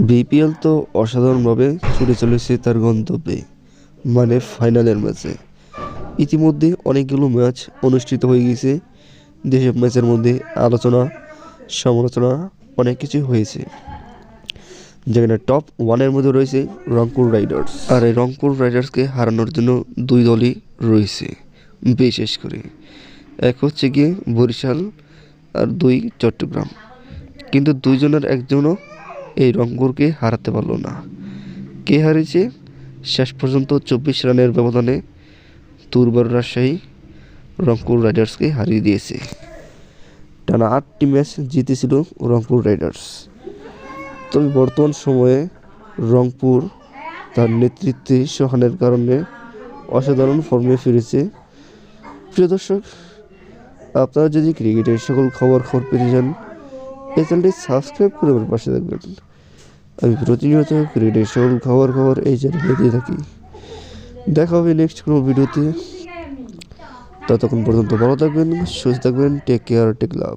BPL তো অসাধারণভাবে ছুটে চলেছে তার গন্তব্যে মানে ফাইনালের ম্যাচে। ইতিমধ্যে অনেকগুলো ম্যাচ অনুষ্ঠিত হয়ে গেছে। যেসব ম্যাচের মধ্যে আলোচনা, সমালোচনা অনেক কিছু হয়েছে। যেখানে টপ ওয়ানের মধ্যে রয়েছে রংপুর রাইডার্স। আর এই রংপুর রাইডার্সকে হারানোর জন্য দুই দলই রয়েছে, বিশেষ করে। এক হচ্ছে গিয়ে বরিশাল আর দুই চট্টগ্রাম। কিন্তু দুইজনের একজনও এই রংপুরকে হারাতে পারল না। কে হারিয়েছে? শেষ পর্যন্ত চব্বিশ রানের ব্যবধানে দুর্বার রাজশাহী রংপুর রাইডার্সকে হারিয়ে দিয়েছে। টানা আটটি ম্যাচ জিতেছিল রংপুর রাইডার্স। তবে বর্তমান সময়ে রংপুর তার নেতৃত্বে সোহানের কারণে অসাধারণ ফর্মে ফিরেছে। প্রিয় দর্শক, আপনারা যদি ক্রিকেটের সকল খবর খবর পেতে চান এই চ্যানেলটি সাবস্ক্রাইব করে আমার পাশে থাকবেন। আমি প্রতিনিয়ত ক্রিকেটের সকল খবর খবর এই চ্যানেলে দিয়ে থাকি। দেখা হবে নেক্সট কোনো ভিডিওতে। ততক্ষণ পর্যন্ত ভালো থাকবেন, সুস্থ থাকবেন টেক কেয়ার টেক লাভ